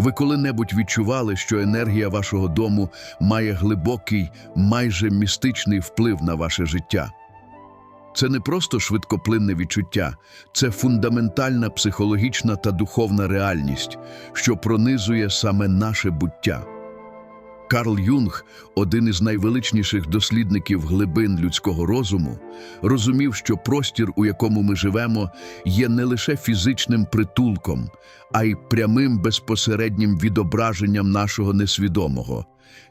Ви коли-небудь відчували, що енергія вашого дому має глибокий, майже містичний вплив на ваше життя? Це не просто швидкоплинне відчуття, це фундаментальна психологічна та духовна реальність, що пронизує саме наше буття. Карл Юнг, один із найвеличніших дослідників глибин людського розуму, розумів, що простір, у якому ми живемо, є не лише фізичним притулком, а й прямим безпосереднім відображенням нашого несвідомого.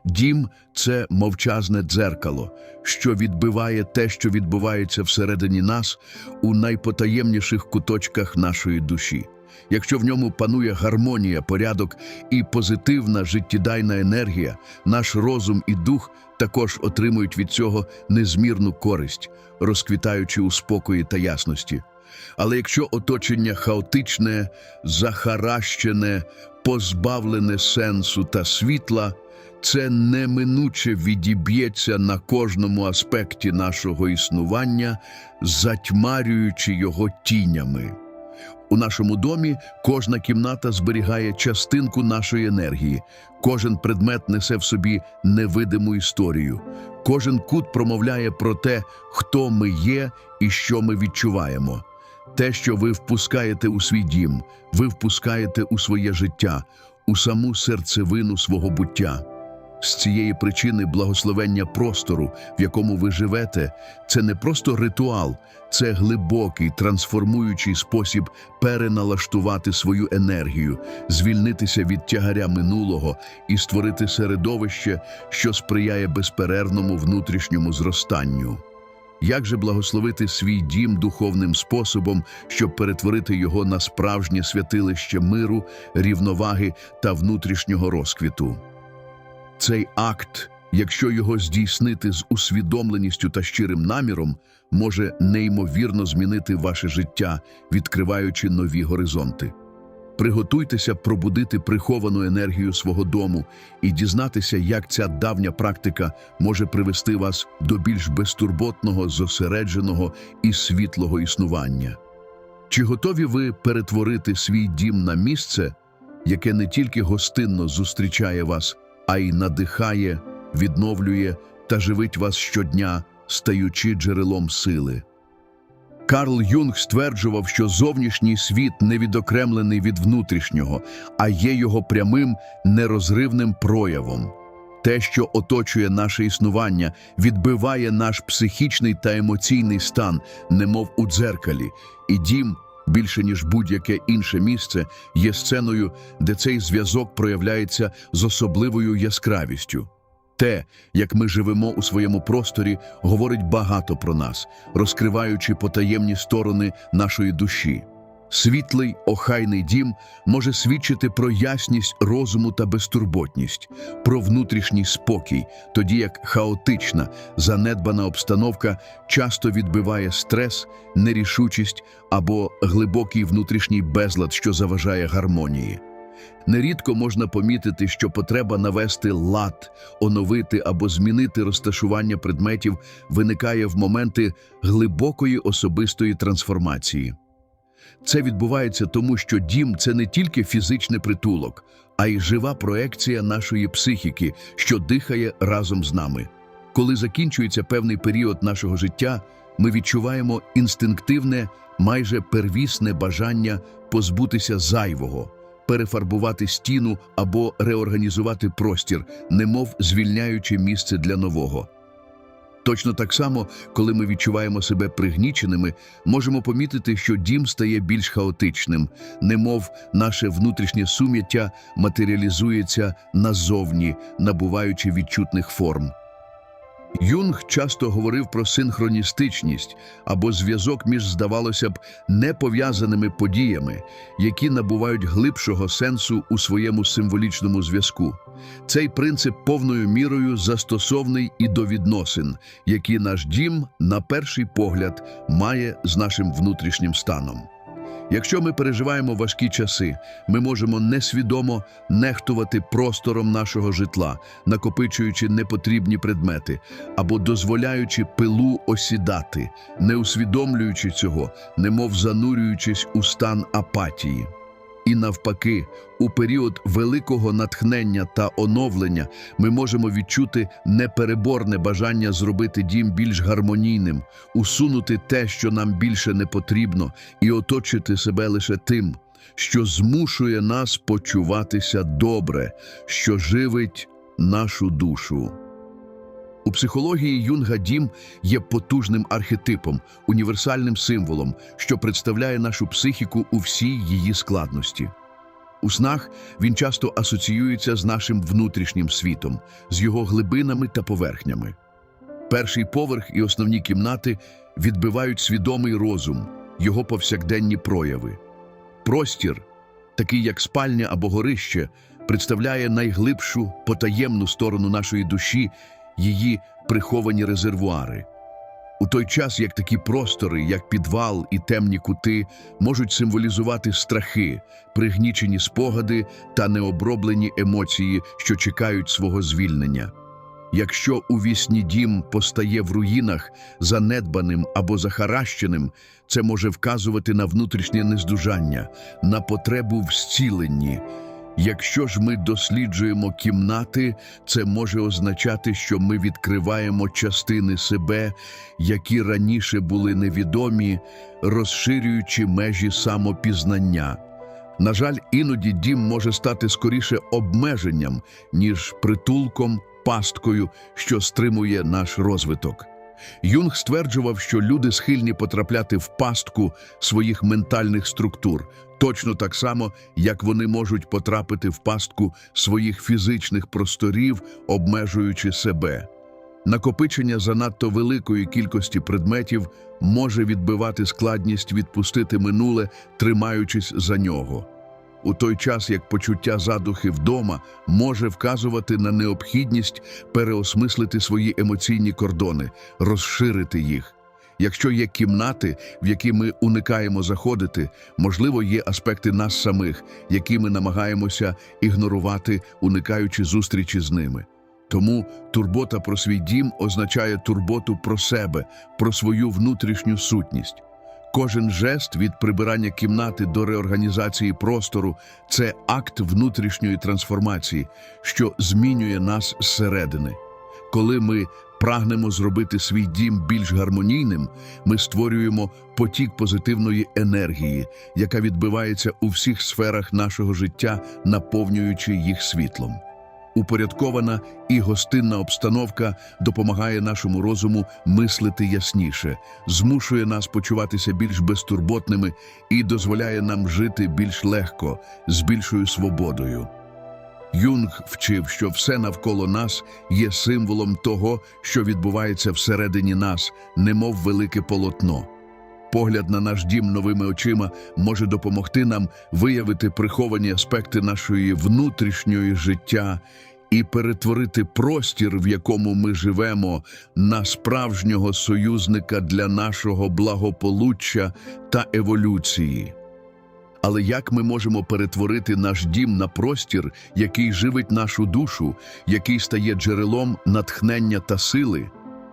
Дім це мовчазне дзеркало, що відбиває те, що відбувається всередині нас у найпотаємніших куточках нашої душі. Якщо в ньому панує гармонія, порядок і позитивна життєдайна енергія, наш розум і дух також отримують від цього незмірну користь, розквітаючи у спокої та ясності. Але якщо оточення хаотичне, захаращене, позбавлене сенсу та світла, це неминуче відіб'ється на кожному аспекті нашого існування, затьмарюючи його тінями. У нашому домі кожна кімната зберігає частинку нашої енергії, кожен предмет несе в собі невидиму історію, кожен кут промовляє про те, хто ми є і що ми відчуваємо. Те, що ви впускаєте у свій дім, ви впускаєте у своє життя, у саму серцевину свого буття. З цієї причини благословення простору, в якому ви живете, це не просто ритуал, це глибокий трансформуючий спосіб переналаштувати свою енергію, звільнитися від тягаря минулого і створити середовище, що сприяє безперервному внутрішньому зростанню. Як же благословити свій дім духовним способом, щоб перетворити його на справжнє святилище миру, рівноваги та внутрішнього розквіту? Цей акт, якщо його здійснити з усвідомленістю та щирим наміром, може неймовірно змінити ваше життя, відкриваючи нові горизонти. Приготуйтеся пробудити приховану енергію свого дому і дізнатися, як ця давня практика може привести вас до більш безтурботного, зосередженого і світлого існування. Чи готові ви перетворити свій дім на місце, яке не тільки гостинно зустрічає вас, а й надихає, відновлює та живить вас щодня, стаючи джерелом сили? Карл Юнг стверджував, що зовнішній світ не відокремлений від внутрішнього, а є його прямим нерозривним проявом. Те, що оточує наше існування, відбиває наш психічний та емоційний стан, немов у дзеркалі, і дім, більше ніж будь-яке інше місце, є сценою, де цей зв'язок проявляється з особливою яскравістю. Те, як ми живемо у своєму просторі, говорить багато про нас, розкриваючи потаємні сторони нашої душі. Світлий, охайний дім може свідчити про ясність розуму та безтурботність, про внутрішній спокій, тоді як хаотична, занедбана обстановка часто відбиває стрес, нерішучість або глибокий внутрішній безлад, що заважає гармонії. Нерідко можна помітити, що потреба навести лад, оновити або змінити розташування предметів виникає в моменти глибокої особистої трансформації. Це відбувається тому, що дім це не тільки фізичний притулок, а й жива проекція нашої психіки, що дихає разом з нами. Коли закінчується певний період нашого життя, ми відчуваємо інстинктивне, майже первісне бажання позбутися зайвого, перефарбувати стіну або реорганізувати простір, немов звільняючи місце для нового. Точно так само, коли ми відчуваємо себе пригніченими, можемо помітити, що дім стає більш хаотичним, немов наше внутрішнє сум'яття матеріалізується назовні, набуваючи відчутних форм. Юнг часто говорив про синхроністичність або зв'язок між, здавалося б, непов'язаними подіями, які набувають глибшого сенсу у своєму символічному зв'язку. Цей принцип повною мірою застосовний і до відносин, які наш дім, на перший погляд, має з нашим внутрішнім станом. Якщо ми переживаємо важкі часи, ми можемо несвідомо нехтувати простором нашого житла, накопичуючи непотрібні предмети або дозволяючи пилу осідати, не усвідомлюючи цього, немов занурюючись у стан апатії. І навпаки, у період великого натхнення та оновлення ми можемо відчути непереборне бажання зробити дім більш гармонійним, усунути те, що нам більше не потрібно, і оточити себе лише тим, що змушує нас почуватися добре, що живить нашу душу. У психології Юнга дім є потужним архетипом, універсальним символом, що представляє нашу психіку у всій її складності. У снах він часто асоціюється з нашим внутрішнім світом, з його глибинами та поверхнями. Перший поверх і основні кімнати відбивають свідомий розум, його повсякденні прояви. Простір, такий як спальня або горище, представляє найглибшу потаємну сторону нашої душі, її приховані резервуари. У той час, як такі простори, як підвал і темні кути, можуть символізувати страхи, пригнічені спогади та необроблені емоції, що чекають свого звільнення. Якщо у вісні дім постає в руїнах, занедбаним або захаращеним, це може вказувати на внутрішнє нездужання, на потребу в зціленні. Якщо ж ми досліджуємо кімнати, це може означати, що ми відкриваємо частини себе, які раніше були невідомі, розширюючи межі самопізнання. На жаль, іноді дім може стати скоріше обмеженням, ніж притулком, пасткою, що стримує наш розвиток. Юнг стверджував, що люди схильні потрапляти в пастку своїх ментальних структур, точно так само, як вони можуть потрапити в пастку своїх фізичних просторів, обмежуючи себе. Накопичення занадто великої кількості предметів може відбивати складність відпустити минуле, тримаючись за нього. У той час як почуття задухи вдома може вказувати на необхідність переосмислити свої емоційні кордони, розширити їх. Якщо є кімнати, в які ми уникаємо заходити, можливо, є аспекти нас самих, які ми намагаємося ігнорувати, уникаючи зустрічі з ними. Тому турбота про свій дім означає турботу про себе, про свою внутрішню сутність. Кожен жест від прибирання кімнати до реорганізації простору це акт внутрішньої трансформації, що змінює нас зсередини. Коли ми прагнемо зробити свій дім більш гармонійним, ми створюємо потік позитивної енергії, яка відбивається у всіх сферах нашого життя, наповнюючи їх світлом. Упорядкована і гостинна обстановка допомагає нашому розуму мислити ясніше, змушує нас почуватися більш безтурботними і дозволяє нам жити більш легко, з більшою свободою. Юнг вчив, що все навколо нас є символом того, що відбувається всередині нас, немов велике полотно. Погляд на наш дім новими очима може допомогти нам виявити приховані аспекти нашої внутрішньої життя і перетворити простір, в якому ми живемо, на справжнього союзника для нашого благополуччя та еволюції. Але як ми можемо перетворити наш дім на простір, який живить нашу душу, який стає джерелом натхнення та сили?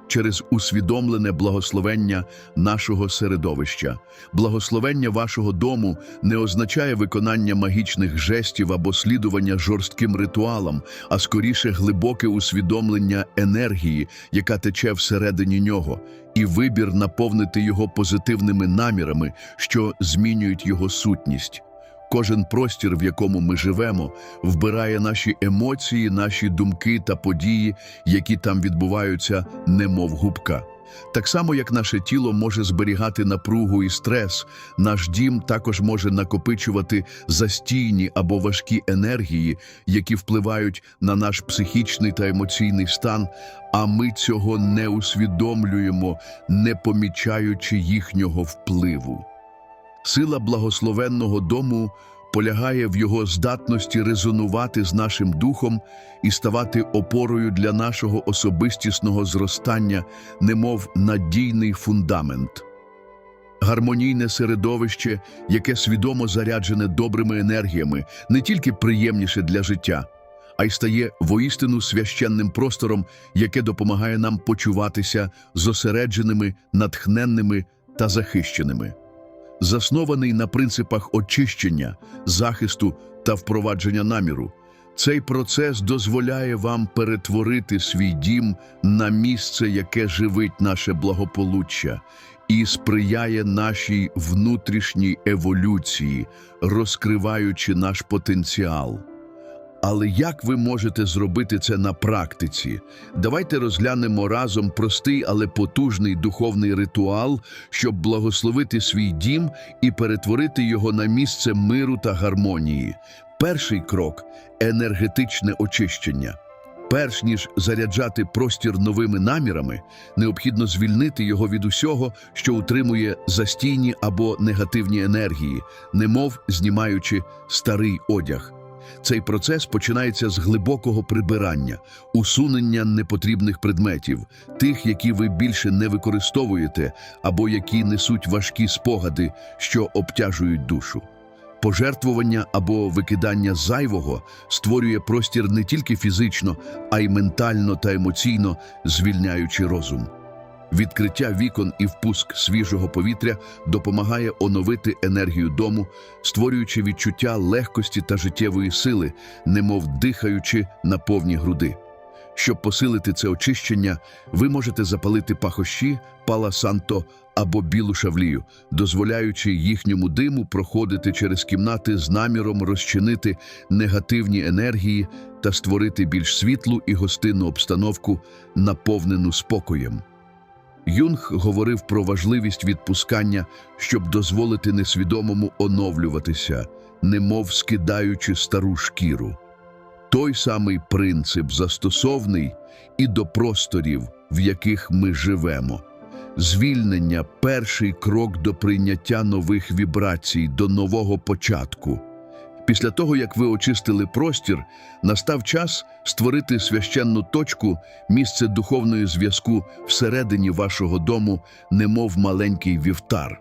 Через усвідомлене благословення нашого середовища. Благословення вашого дому не означає виконання магічних жестів або слідування жорстким ритуалам, а скоріше глибоке усвідомлення енергії, яка тече всередині нього, і вибір наповнити його позитивними намірами, що змінюють його сутність. Кожен простір, в якому ми живемо, вбирає наші емоції, наші думки та події, які там відбуваються, немов губка. Так само, як наше тіло може зберігати напругу і стрес, наш дім також може накопичувати застійні або важкі енергії, які впливають на наш психічний та емоційний стан, а ми цього не усвідомлюємо, не помічаючи їхнього впливу. Сила благословенного дому полягає в його здатності резонувати з нашим духом і ставати опорою для нашого особистісного зростання, немов надійний фундамент. Гармонійне середовище, яке свідомо заряджене добрими енергіями, не тільки приємніше для життя, а й стає воістину священним простором, яке допомагає нам почуватися зосередженими, натхненними та захищеними. Заснований на принципах очищення, захисту та впровадження наміру. Цей процес дозволяє вам перетворити свій дім на місце, яке живить наше благополуччя, і сприяє нашій внутрішній еволюції, розкриваючи наш потенціал. Але як ви можете зробити це на практиці? Давайте розглянемо разом простий, але потужний духовний ритуал, щоб благословити свій дім і перетворити його на місце миру та гармонії. Перший крок енергетичне очищення. Перш ніж заряджати простір новими намірами, необхідно звільнити його від усього, що утримує застійні або негативні енергії, немов знімаючи старий одяг. Цей процес починається з глибокого прибирання, усунення непотрібних предметів, тих, які ви більше не використовуєте, або які несуть важкі спогади, що обтяжують душу. Пожертвування або викидання зайвого створює простір не тільки фізично, а й ментально та емоційно, звільняючи розум. Відкриття вікон і впуск свіжого повітря допомагає оновити енергію дому, створюючи відчуття легкості та життєвої сили, немов дихаючи на повні груди. Щоб посилити це очищення, ви можете запалити пахощі, пала санто або білу шавлію, дозволяючи їхньому диму проходити через кімнати з наміром розчинити негативні енергії та створити більш світлу і гостинну обстановку, наповнену спокоєм. Юнг говорив про важливість відпускання, щоб дозволити несвідомому оновлюватися, немов скидаючи стару шкіру. Той самий принцип застосовний і до просторів, в яких ми живемо. Звільнення перший крок до прийняття нових вібрацій, до нового початку. Після того, як ви очистили простір, настав час створити священну точку, місце духовної зв'язку всередині вашого дому, немов маленький вівтар.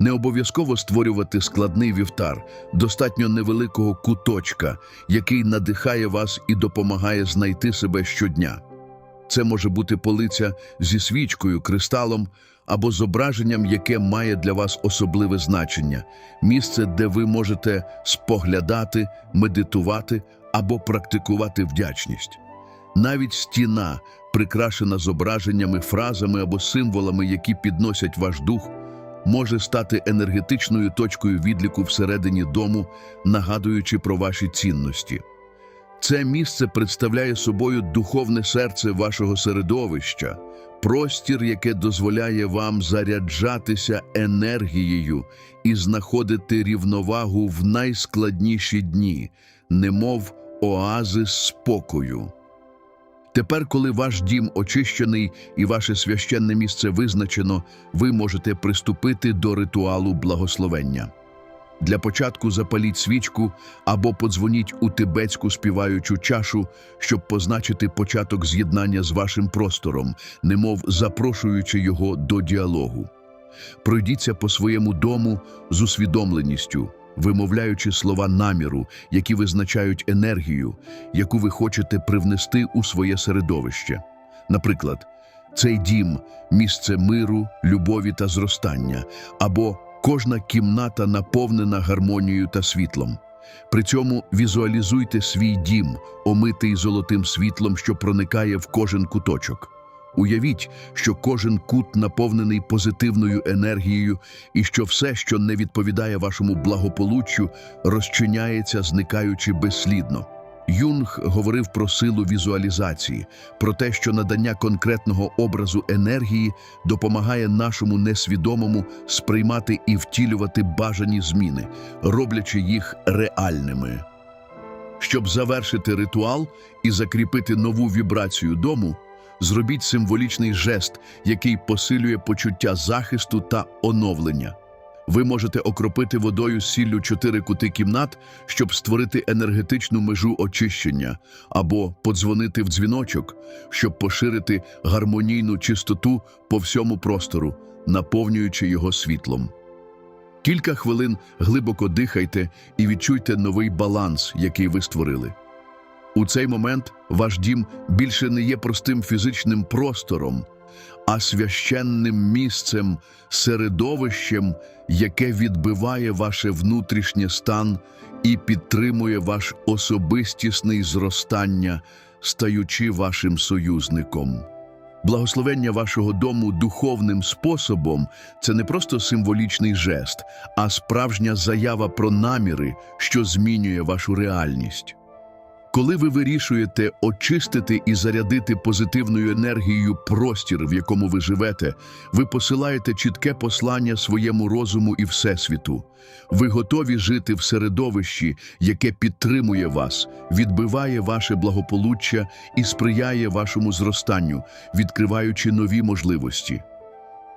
Не обов'язково створювати складний вівтар, достатньо невеликого куточка, який надихає вас і допомагає знайти себе щодня. Це може бути полиця зі свічкою, кристалом або зображенням, яке має для вас особливе значення, місце, де ви можете споглядати, медитувати або практикувати вдячність. Навіть стіна, прикрашена зображеннями, фразами або символами, які підносять ваш дух, може стати енергетичною точкою відліку всередині дому, нагадуючи про ваші цінності. Це місце представляє собою духовне серце вашого середовища, простір, яке дозволяє вам заряджатися енергією і знаходити рівновагу в найскладніші дні, немов оази спокою. Тепер, коли ваш дім очищений і ваше священне місце визначено, ви можете приступити до ритуалу благословення. Для початку запаліть свічку або подзвоніть у тибетську співаючу чашу, щоб позначити початок з'єднання з вашим простором, немов запрошуючи його до діалогу. Пройдіться по своєму дому з усвідомленістю, вимовляючи слова наміру, які визначають енергію, яку ви хочете привнести у своє середовище. Наприклад, цей дім місце миру, любові та зростання, або кожна кімната наповнена гармонією та світлом. При цьому візуалізуйте свій дім, омитий золотим світлом, що проникає в кожен куточок. Уявіть, що кожен кут наповнений позитивною енергією і що все, що не відповідає вашому благополуччю, розчиняється, зникаючи безслідно. Юнг говорив про силу візуалізації, про те, що надання конкретного образу енергії допомагає нашому несвідомому сприймати і втілювати бажані зміни, роблячи їх реальними. Щоб завершити ритуал і закріпити нову вібрацію дому, зробіть символічний жест, який посилює почуття захисту та оновлення. Ви можете окропити водою сіллю чотири кути кімнат, щоб створити енергетичну межу очищення, або подзвонити в дзвіночок, щоб поширити гармонійну чистоту по всьому простору, наповнюючи його світлом. Кілька хвилин глибоко дихайте і відчуйте новий баланс, який ви створили. У цей момент ваш дім більше не є простим фізичним простором. А священним місцем, середовищем, яке відбиває ваше внутрішнє стан і підтримує ваш особистісний зростання, стаючи вашим союзником. Благословення вашого дому духовним способом це не просто символічний жест, а справжня заява про наміри, що змінює вашу реальність. Коли ви вирішуєте очистити і зарядити позитивною енергією простір, в якому ви живете, ви посилаєте чітке послання своєму розуму і всесвіту. Ви готові жити в середовищі, яке підтримує вас, відбиває ваше благополуччя і сприяє вашому зростанню, відкриваючи нові можливості.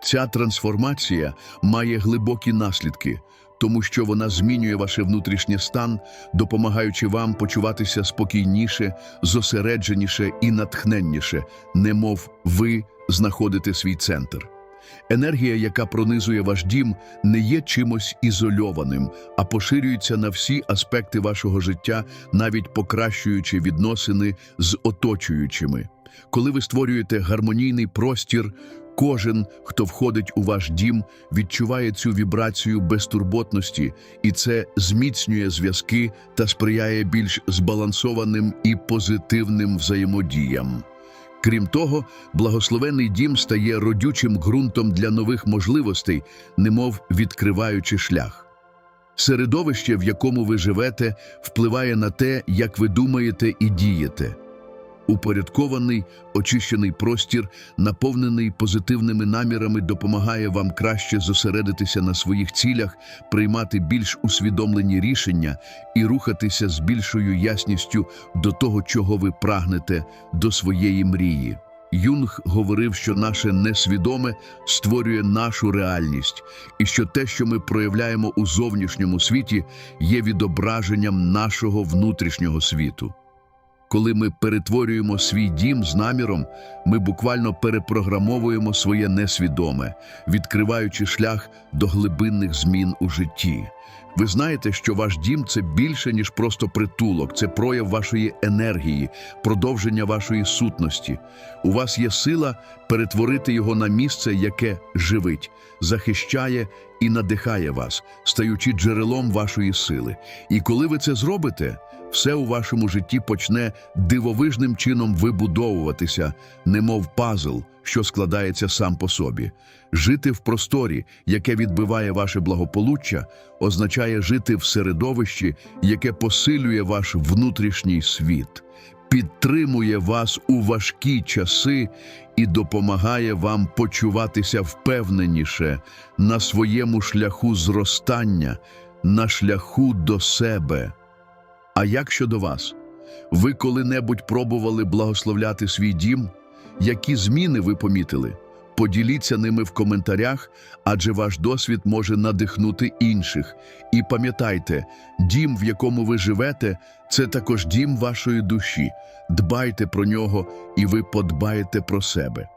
Ця трансформація має глибокі наслідки, тому що вона змінює ваш внутрішній стан, допомагаючи вам почуватися спокійніше, зосередженіше і натхненніше, немов ви знаходите свій центр. Енергія, яка пронизує ваш дім, не є чимось ізольованим, а поширюється на всі аспекти вашого життя, навіть покращуючи відносини з оточуючими. Коли ви створюєте гармонійний простір, кожен, хто входить у ваш дім, відчуває цю вібрацію безтурботності, і це зміцнює зв'язки та сприяє більш збалансованим і позитивним взаємодіям. Крім того, благословений дім стає родючим ґрунтом для нових можливостей, немов відкриваючи шлях. Середовище, в якому ви живете, впливає на те, як ви думаєте і дієте. Упорядкований, очищений простір, наповнений позитивними намірами, допомагає вам краще зосередитися на своїх цілях, приймати більш усвідомлені рішення і рухатися з більшою ясністю до того, чого ви прагнете, до своєї мрії. Юнг говорив, що наше несвідоме створює нашу реальність, і що те, що ми проявляємо у зовнішньому світі, є відображенням нашого внутрішнього світу. Коли ми перетворюємо свій дім з наміром, ми буквально перепрограмовуємо своє несвідоме, відкриваючи шлях до глибинних змін у житті. Ви знаєте, що ваш дім це більше, ніж просто притулок, це прояв вашої енергії, продовження вашої сутності. У вас є сила перетворити його на місце, яке живить, захищає і надихає вас, стаючи джерелом вашої сили. І коли ви це зробите, все у вашому житті почне дивовижним чином вибудовуватися, немов пазл, що складається сам по собі. Жити в просторі, яке відбиває ваше благополуччя, означає жити в середовищі, яке посилює ваш внутрішній світ, підтримує вас у важкі часи і допомагає вам почуватися впевненіше на своєму шляху зростання, на шляху до себе. А як щодо вас? Ви коли-небудь пробували благословляти свій дім? Які зміни ви помітили? Поділіться ними в коментарях, адже ваш досвід може надихнути інших. І пам'ятайте, дім, в якому ви живете, це також дім вашої душі. Дбайте про нього, і ви подбаєте про себе.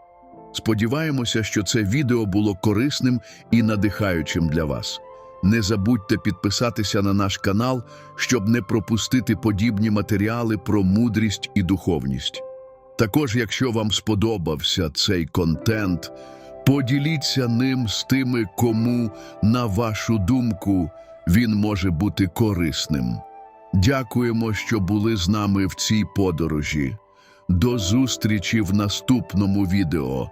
Сподіваємося, що це відео було корисним і надихаючим для вас. Не забудьте підписатися на наш канал, щоб не пропустити подібні матеріали про мудрість і духовність. Також, якщо вам сподобався цей контент, поділіться ним з тими, кому, на вашу думку, він може бути корисним. Дякуємо, що були з нами в цій подорожі. До зустрічі в наступному відео.